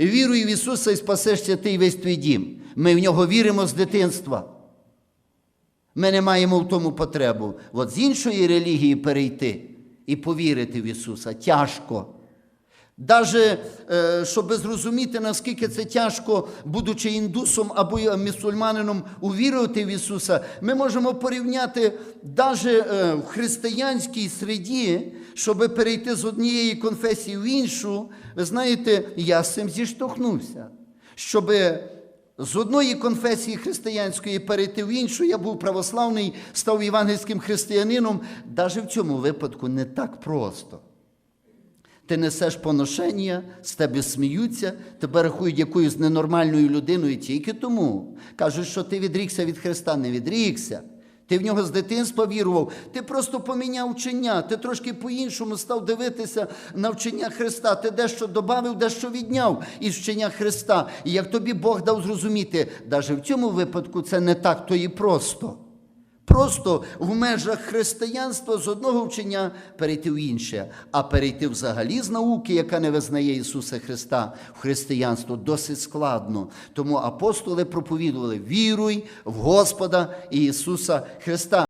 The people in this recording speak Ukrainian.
віруй в Ісуса і спасешся ти і весь твій дім. Ми в нього віримо з дитинства. Ми не маємо в тому потребу. От з іншої релігії перейти і повірити в Ісуса тяжко. Даже е, щоб зрозуміти, наскільки це тяжко, будучи індусом або мусульманином, увірувати в Ісуса, ми можемо порівняти даже е, в християнській середі, щоб перейти з однієї конфесії в іншу. Ви знаєте, я з цим зіштовхнувся. Щоб з одної конфесії християнської перейти в іншу, я був православний, став євангельським християнином. Навіть в цьому випадку не так просто. Ти несеш поношення, з тебе сміються, тебе рахують якоюсь ненормальною людиною тільки тому. Кажуть, що ти відрікся від Христа, не відрікся. Ти в нього з дитинства вірував, ти просто поміняв вчення, ти трошки по-іншому став дивитися на вчення Христа. Ти дещо додав, дещо відняв із вчення Христа. І як тобі Бог дав зрозуміти, навіть в цьому випадку це не так то і просто. Просто в межах християнства з одного вчення перейти в інше, а перейти взагалі з науки, яка не визнає Ісуса Христа в християнство, досить складно. Тому апостоли проповідували: віруй в Господа Ісуса Христа.